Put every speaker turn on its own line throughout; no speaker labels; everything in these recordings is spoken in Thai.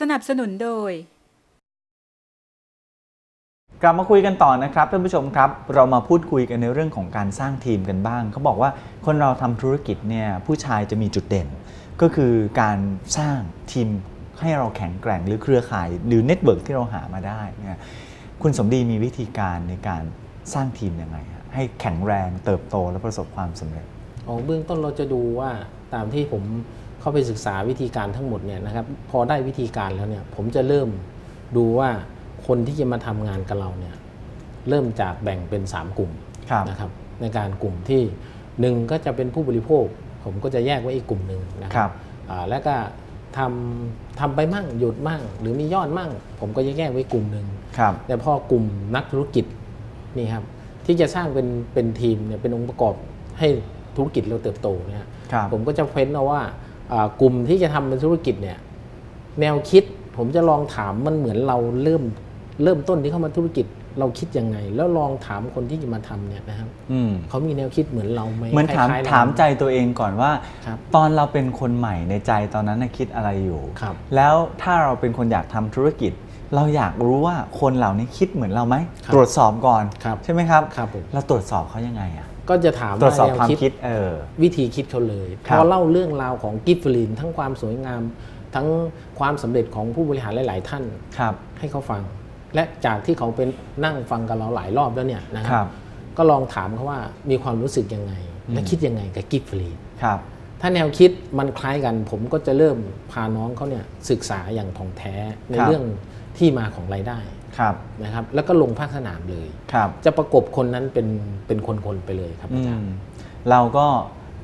สนับสนุนโดย
กลับมาคุยกันต่อนะครับท่านผู้ชมครับ เรามาพูดคุยกันในเรื่องของการสร้างทีมกันบ้าง เขาบอกว่าคนเราทำธุรกิจเนี่ยผู้ชายจะมีจุดเด่น ก็คือการสร้างทีมให้เราแข็งแกร่งหรือเครือข่าย หรือเน็ตเวิร์กที่เราหามาได้เนี่ยคุณสมดีมีวิธีการในการสร้างทีมยังไงฮะให้แข็งแรงเติบโตและประสบความสำเร็จ
ของเบื้องต้นเราจะดูว่าตามที่ผม เข้าไปศึกษาวิธีการทั้งหมดเนี่ยนะครับพอได้วิธีการแล้วเนี่ยผมจะเริ่มดูว่าคนที่จะมาทำงานกับเราเนี่ยเริ่มจากแบ่งเป็น 3 กลุ่ม
ครับ
นะครับในการกลุ่มที่หนึ่งก็จะเป็นผู้บริโภค ผมก็จะแยกไว้อีกกลุ่มหนึ่งนะค
ครั
รับบอ่าแล้วก็ทำทำไปมั่งหยุดมั่ง หรือมียอดมั่ง ผมก็จะแยกไว้กลุ่มหนึ่ง
ครับ
แต่พอกลุ่มนักธุรกิจนี่ครับที่จะสร้างเป็นเป็นทีมเนี่ยเป็นองค์ประกอบให้ธุรกิจเราเติบโตเนี่ย
ครับ
ผมก็จะเฟ้นเอาว่าอ่า กลุ่มที่จะทำเป็นธุรกิจเนี่ยแนวคิดผมจะลองถามมันเหมือนเราเริ่มเริ่มต้นที่เข้ามาธุรกิจเราคิดยังไง แล้วลองถามคนที่จะมาทำเนี่ยนะครับ
อืม
เขามีแนวคิดเหมือนเราไหม
เหมือนถาม
คล้ยๆเร
ถามใจตัวเองก่อนว่า
ครับ
ตอนเราเป็นคนใหม่ในใจตอนนั้นน่ะคิดอะไรอยู่
ครับ
แล้วถ้าเราเป็นคนอยากทำธุรกิจ เราอยากรู้ว่าคนเหล่านี้คิดเหมือนเราไหม
ครับ
ตรวจสอบก่อน
ครับ
ใช่ไหมครับ
ครับผม
เราตรวจสอบเขายังไงอะ
ก็จะถาม
ตรวจสอบ
แน
ความคิดเออ
วิธีคิดเขาเลย
ค
พ
รับ
อเล่าเรื่องราวของกิฟฟลินทั้งความสวยงาม ทั้งความสำเร็จของผู้บริหารหลาย ๆ ท่าน
ครับ
ให้เขาฟัง และจากที่เขาเป็นนั่งฟังกับเราหลายรอบแล้วเนี่ยนะค
ครั
รับบก็ลองถามเขาว่ามีความรู้สึกยังไง และคิดยังไงกับกิฟฟลิน
ครับ
ถ้าแนวคิดมันคล้ายกัน ผมก็จะเริ่มพาน้องเขาเนี่ยศึกษาอย่างท่องแท้ใน
ครับ
เรื่อง ที่มาของรายได้
ครับ
นะครับ แล้วก็ลงภาคสนามเลย
ครับ
จะประกบคนนั้นเป็นเป็นคนๆไปเลยครับ
อื
อาจาร
ม
ย์
เราก็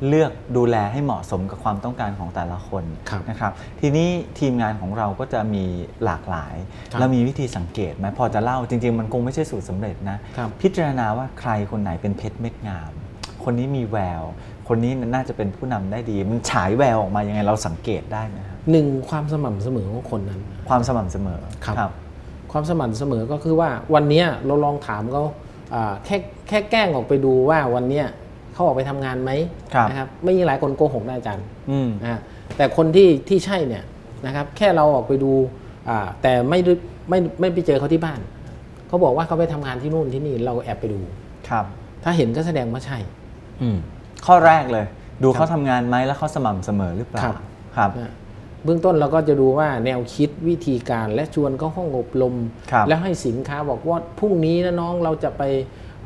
เลือกดูแลให้เหมาะสมกับความต้องการของแต่ละคน
ครับ
นะครับ ทีนี้ทีมงานของเราก็จะมีหลากหลาย
ครับ
เรามีวิธีสังเกตไหมพอจะเล่าจริง ๆ มันคงไม่ใช่สูตรสำเร็จนะ
ครับ
พิจารณาว่าใครคนไหนเป็นเพชรเม็ดงาม คนนี้มีแวว คนนี้น่าจะเป็นผู้นำได้ดี มันฉายแววออกมายังไงเราสังเกตได้ไหมครับ
หนึ่งความสม่ำเสมอของคนนั้น
ความสม่ำเสมอ
ครับความสม่ำเสมอก็คือว่าวันเนี้ยเราลองถามเขาอ่าแค่แค่แกล้งออกไปดูว่าวันเนี้ยเขาออกไปทำงานไหม
ครับ
นะครับไม่มีหลายคนโกหกนะอาจารย์
อืม
นะฮะแต่คนที่ที่ใช่เนี่ยนะครับแค่เราออกไปดูอ่าแต่ไม่ได้ไม่ไม่ไปเจอเขาที่บ้านเขาบอกว่าเขาไปทำงานที่นู่นที่นี่เราแอบไปดู
ครับ
ถ้าเห็นก็แสดงว่าใช่
อืมข้อแรกเลย ดู
ครับ
เขาทำงานไหมแล้วเขาสม่ำเสมอหรือเปล่า
ครับ
ครับ
นะ เบื้องต้นเราก็จะดูว่าแนวคิดวิธีการและชวนเข้าห้องอบรม
ครับ
แล้วให้สินค้าบอกว่าพรุ่งนี้นะน้องเราจะไป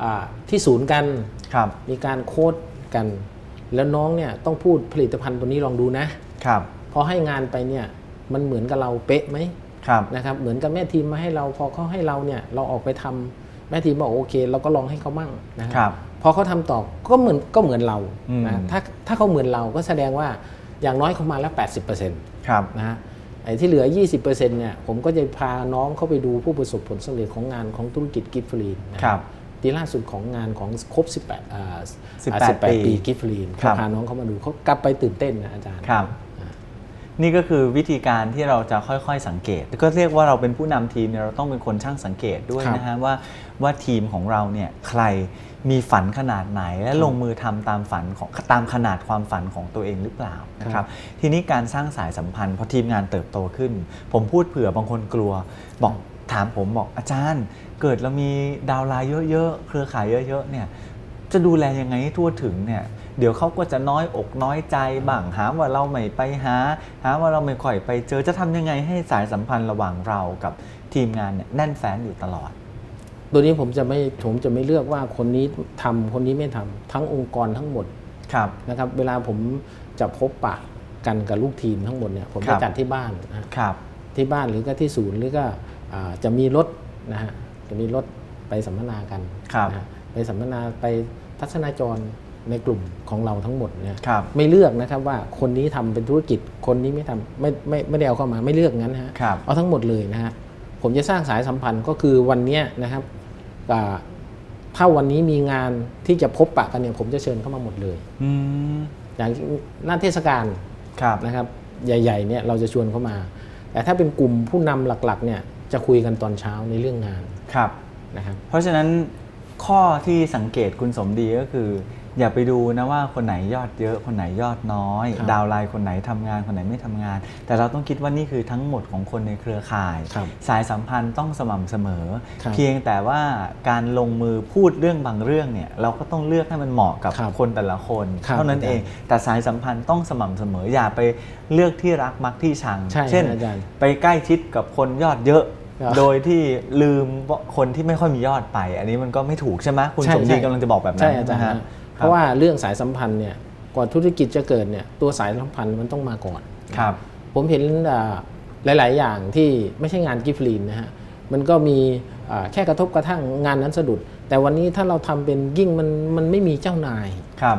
อ่าที่ศูนย์กัน
ครับ
มีการโค้ดกัน แล้วน้องเนี่ยต้องพูดผลิตภัณฑ์ตัวนี้ลองดูนะ
ครับ
พอให้งานไปเนี่ยมันเหมือนกับเราเป๊ะไหม
ครับ
นะครับเหมือนกับแม่ทีมมาให้เราพอเขาให้เราเนี่ยเราออกไปทำแม่ทีมบอกโอเค เราก็ลองให้เขามั่งนะฮะ
ครับ
พอเขาทำต่อก็เหมือนก็เหมือนเรา
อืม
นะถ้าถ้าเขาเหมือนเราก็แสดงว่า อย่างน้อยเขามาแล้ว 80%
ครับ
นะฮะไอ้ที่เหลือ 20%เนี่ยผมก็จะพาน้องเข้าไปดูผู้ประสบผลสำเร็จของงานของธุรกิจกิฟฟรีนนะครับปีล่าสุดของงานของครบ 18อ่า
18
18
ปี
ปีกิฟฟรีน
ครับ
พาน้องเขามาดูเขากลับไปตื่นเต้นนะอาจารย์
ครับ นี่ก็คือวิธีการที่เราจะค่อยๆสังเกต ก็เรียกว่าเราเป็นผู้นำทีมเนี่ยเราต้องเป็นคนช่างสังเกตด้วย
ครับ
นะฮะว่าว่าทีมของเราเนี่ยใครมีฝันขนาดไหน และ
ครับ
ลงมือทำตามฝันของตามขนาดความฝันของตัวเองหรือเปล่านะค
ครั
รับบทีนี้การสร้างสายสัมพันธ์พอทีมงานเติบโตขึ้น ผมพูดเผื่อบางคนกลัวบอกถามผมบอกอาจารย์ เกิดเรามีดาวน์ไลน์เยอะๆเครือข่ายเยอะๆเนี่ย จะดูแลยังไงให้ทั่วถึงเนี่ยเดี๋ยวเขาก็จะน้อยอกน้อยใจบ้างหาว่าเราไม่ไปหา หาว่าเราไม่ค่อยไปเจอจะทำยังไงให้สายสัมพันธ์ระหว่างเรากับทีมงานเนี่ยแน่นแฟ้นอยู่ตลอด
ตัวนี้ผมจะไม่ผมจะไม่เลือกว่าคนนี้ทำคนนี้ไม่ทำทั้งองค์กรทั้งหมด
ครับ
นะครับ เวลาผมจะพบปะกันกับลูกทีมทั้งหมดเนี่ยผม
ครั
จะ
บ
จัดที่บ้านนะฮะ
ครับ
ที่บ้านหรือก็ที่ศูนย์หรือก็อ่าจะมีรถนะฮะจะมีรถไปสัมมนากัน
ครับ
นะฮะไปสัมมนาไป ทัศนาจรในกลุ่มของเราทั้งหมดเนี่ย
ครับ
ไม่เลือกนะครับว่าคนนี้ทำเป็นธุรกิจคนนี้ไม่ทำไม่ไม่ไม่ได้เอาเข้ามาไม่เลือกงั้นนะฮะ
ครับ
เอาทั้งหมดเลยนะฮะผมจะสร้างสายสัมพันธ์ก็คือวันเนี้ยนะครับอ่าถ้าวันนี้มีงานที่จะพบปะกันเนี่ยผมจะเชิญเข้ามาหมดเลย
อืม
อย่างหน้าเทศกาล
ครับ
นะครับ ใหญ่ๆเนี่ยเราจะชวนเข้ามา แต่ถ้าเป็นกลุ่มผู้นำหลักๆเนี่ยจะคุยกันตอนเช้าในเรื่องงาน
ครับ
นะครับ
เพราะฉะนั้น ข้อที่สังเกตคุณสมดีก็คือ อย่าไปดูนะว่าคนไหนยอดเยอะ คนไหนยอดน้อย
ครับ
ดาวน์ไลน์คนไหนทำงานคนไหนไม่ทำงาน แต่เราต้องคิดว่านี่คือทั้งหมดของคนในเครือข่าย
ครับ
สายสัมพันธ์ต้องสม่ำเสมอ
ครับ
เพียงแต่ว่าการลงมือพูดเรื่องบางเรื่องเนี่ยเราก็ต้องเลือกให้มันเหมาะกับ
ครับ
คนแต่ละคน
ครับ
เท่านั้น
อาจารย์
เอง แต่สายสัมพันธ์ต้องสม่ำเสมออย่าไปเลือกที่รักมักที่ชัง
ใช่
เช่น
อาจารย์
ไปใกล้ชิดกับคนยอดเยอะ
ครับ
โดยที่ลืมว่าคนที่ไม่ค่อยมียอดไป อันนี้มันก็ไม่ถูกใช่ไหมคุณ
ใช่
สมดี
ใช่
กำลังจะบอกแบบนั้
ใช่
น
อาจารย์
นะฮะ
ฮะเพราะว่าเรื่องสายสัมพันธ์เนี่ยก่อนธุรกิจจะเกิดเนี่ยตัวสายสัมพันธ์มันต้องมาก่อน
ครับ
ผมเห็นอ่าหลาย ๆ อย่างที่ไม่ใช่งานกิฟต์ลีนนะฮะมันก็มีอ่าแค่กระทบกระทั่งงานนั้นสะดุด แต่วันนี้ถ้าเราทำเป็นยิ่งมันมันไม่มีเจ้านาย
ครับ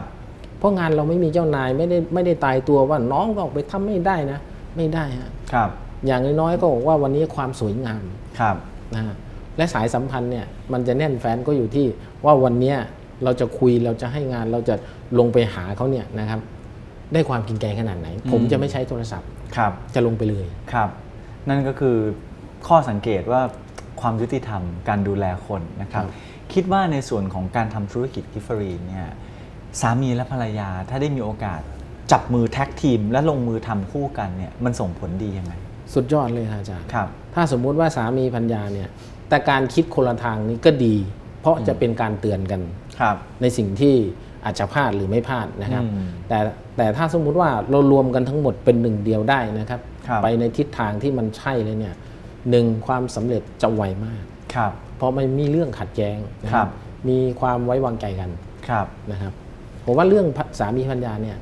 เพราะงานเราไม่มีเจ้านายไม่ได้ไม่ได้ตายตัวว่าน้องก็ออกไปทำไม่ได้นะ ไม่ได้ฮะ
ครับ
อย่างน้อยๆก็บอกว่าวันนี้ความสวยงาม
ครับ
นะฮะและสายสัมพันธ์เนี่ยมันจะแน่นแฟนก็อยู่ที่ว่าวันเนี้ยเราจะคุยเราจะให้งานเราจะลงไปหาเขาเนี่ยนะครับ ได้ความกินแกงขนาดไหน ผมจะไม่ใช้โทรศัพท์
ครับ
จะลงไปเลย
ครับ นั่นก็คือข้อสังเกตว่าความยุติธรรมการดูแลคนนะครับ
ครับ
คิดว่าในส่วนของการทำธุรกิจกิฟเฟอรีนเนี่ยสามีและภรรยาถ้าได้มีโอกาสจับมือแท็กทีม และลงมือทำคู่กันเนี่ยมันส่งผลดียังไง
สุดยอดเลยครับอาจารย์
ครับ
ถ้าสมมุติว่าสามีพัญญาเนี่ย แต่การคิดคนละทางนี้ก็ดี เพราะจะเป็นการเตือนกัน
ครับ
ในสิ่งที่อาจจะพลาดหรือไม่พลาดนะครับ
อืม
แต่แต่ถ้าสมมุติว่าเรารวมกันทั้งหมดเป็นหนึ่งเดียวได้นะครับ
ครับ
ไปในทิศทางที่มันใช่เลยเนี่ยหนึ่งความสำเร็จจะไวมาก
ครับ
เพราะไม่มีเรื่องขัดแย้งนะค
ครั
รับบมีความไว้วางใจกัน
ครับ
นะครับ ผมว่าเรื่องสามีพัญญาเนี่ย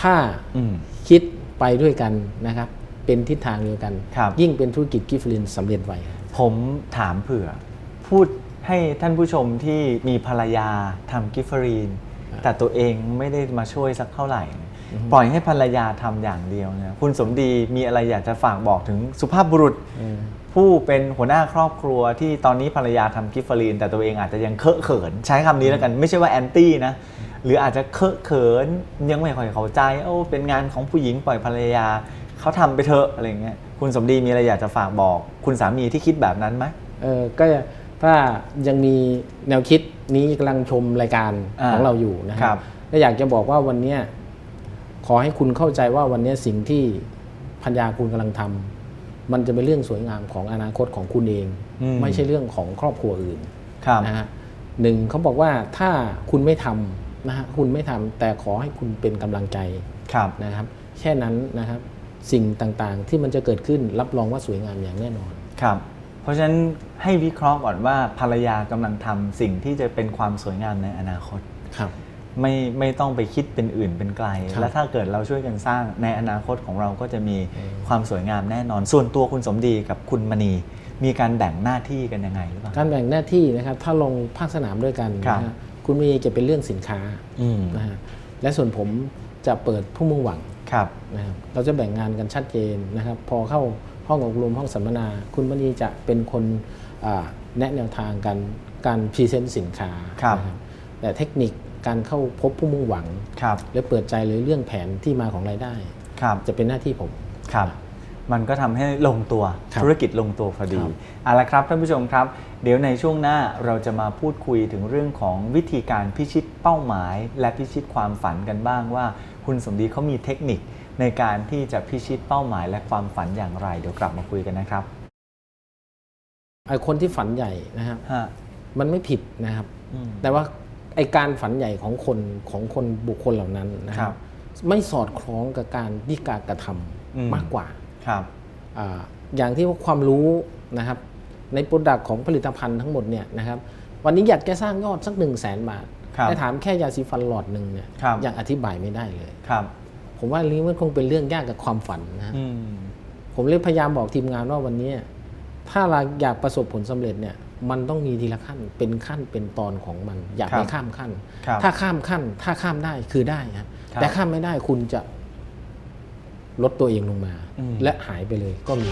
ถ้า
อืม
คิดไปด้วยกันนะครับ เป็นทิศทางเดียวกัน
ครับ
ยิ่งเป็นธุรกิจกิฟต์ลินสำเร็จไวครับ
ผมถามเผื่อ พูดให้ท่านผู้ชมที่มีภรรยาทำกิฟเฟอรีน แต่ตัวเองไม่ได้มาช่วยสักเท่าไหร่ ปล่อยให้ภรรยาทำอย่างเดียวเนี่ยคุณสมดีมีอะไรอยากจะฝากบอกถึงสุภาพบุรุษ ผู้เป็นหัวหน้าครอบครัวที่ตอนนี้ภรรยาทำกิฟเฟอรีน แต่ตัวเองอาจจะยังเคอะเขิน ใช้คำนี้แล้วกัน ไม่ใช่ว่าแอนตี้นะ หรืออาจจะเคอะเขินยังไม่ค่อยเข้าใจโอ้เป็นงานของผู้หญิงปล่อยภรรยาเขาทำไปเถอะอะไรเงี้ยคุณสมดีมีอะไรอยากจะฝากบอก คุณสามีที่คิดแบบนั้นไหม
เออก็ถ้ายังมีแนวคิดนี้กำลังชมรายการ
อ่า
ของเราอยู่นะค
ครั
รับบก็อยากจะบอกว่าวันเนี้ยขอให้คุณเข้าใจว่าวันเนี้ยสิ่งที่พัญญาคุณกำลังทำมันจะเป็นเรื่องสวยงามของอนาคตของคุณเอง
อืม
ไม่ใช่เรื่องของครอบครัวอื่น
ครับ
นะฮะหนึ่งเขาบอกว่าถ้าคุณไม่ทำ นะฮะคุณไม่ทำแต่ขอให้คุณเป็นกำลังใจ
ครับ
นะครับ แค่นั้นนะครับสิ่งต่างๆ ที่มันจะเกิดขึ้นรับรองว่าสวยงามอย่างแน่นอน
ครับเพราะฉะนั้นให้วิเคราะห์ก่อนว่าภรรยากำลังทำสิ่งที่จะเป็นความสวยงามในอนาคต
ครับ
ไม่ไม่ต้องไปคิดเป็นอื่นเป็นไกล
ครับ
และถ้าเกิดเราช่วยกันสร้างในอนาคตของเราก็จะมีความสวยงามแน่นอน ส่วนตัวคุณสมดีกับคุณมณี มีการแบ่งหน้าที่กันยังไงหรือเปล่า
การแบ่งหน้าที่นะครับถ้าลงภาคสนามด้วยกัน
ครับ
นะฮะ คุณมีจะเป็นเรื่องสินค้า
อืม
นะฮะและส่วนผมจะเปิดผู้มุ่งหวัง
ครับ
นะครับเราจะแบ่งงานกันชัดเจนนะครับ พอเข้าห้องอบรมห้องสัมมนา คุณมณีจะเป็นคนอ่าแนะแนวทางการการพรีเซนต์สินค้า
ครับ
นะแต่เทคนิคการเข้าพบผู้มุ่งหวัง
ครับ
และเปิดใจเลยเรื่องแผนที่มาของรายได้
ครับ
จะเป็นหน้าที่ผม
ครับ มันก็ทำให้ลงตัว
ครับ
ธุรกิจลงตัวพอดี
ครับ
เอาละครับท่านผู้ชมครับ เดี๋ยวในช่วงหน้าเราจะมาพูดคุยถึงเรื่องของวิธีการพิชิตเป้าหมาย และพิชิตความฝันกันบ้างว่า คุณสมดีเขามีเทคนิคในการที่จะพิชิตเป้าหมายและความฝันอย่างไร เดี๋ยวกลับมาคุยกันนะครับ
ไอคนที่ฝันใหญ่นะครับ
ฮะ
มันไม่ผิดนะครับ
อืม
แต่ว่าไอการฝันใหญ่ของคนของคนบุคคลเหล่านั้นนะค
ครั
รับบไม่สอดคล้องกับการที่การกระทำ
อืม
มากกว่า
ครับ
อาอย่างที่ว่าความรู้นะครับในโปรดักต์ของผลิตภัณฑ์ทั้งหมดเนี่ยนะครับวันนี้อยากจะสร้างยอดสักหนึ่งแสนบาท
ครับ
แต่ถามแค่ยาสีฟันหลอดหนึ่งเนี่ย
ครับ
ยังอธิบายไม่ได้เลย
ครับ
ผมว่าเรื่องนี้มันคงเป็นเรื่องยากกับความฝันนะฮะ
อืม
ผมเลยพยายามบอกทีมงานว่าวันนี้ถ้าเราอยากประสบผลสำเร็จเนี่ยมันต้องมีทีละขั้นเป็นขั้นเป็นตอนของมัน อยาก
ครับ
ไม่ข้ามขั้น
ครับ
ถ้าข้ามขั้น ถ้าข้ามได้คือได้ฮะ
ครับ
แต่ข้ามไม่ได้คุณจะ ลดตัวเองลงมา
อืม
และหายไปเลยก็มี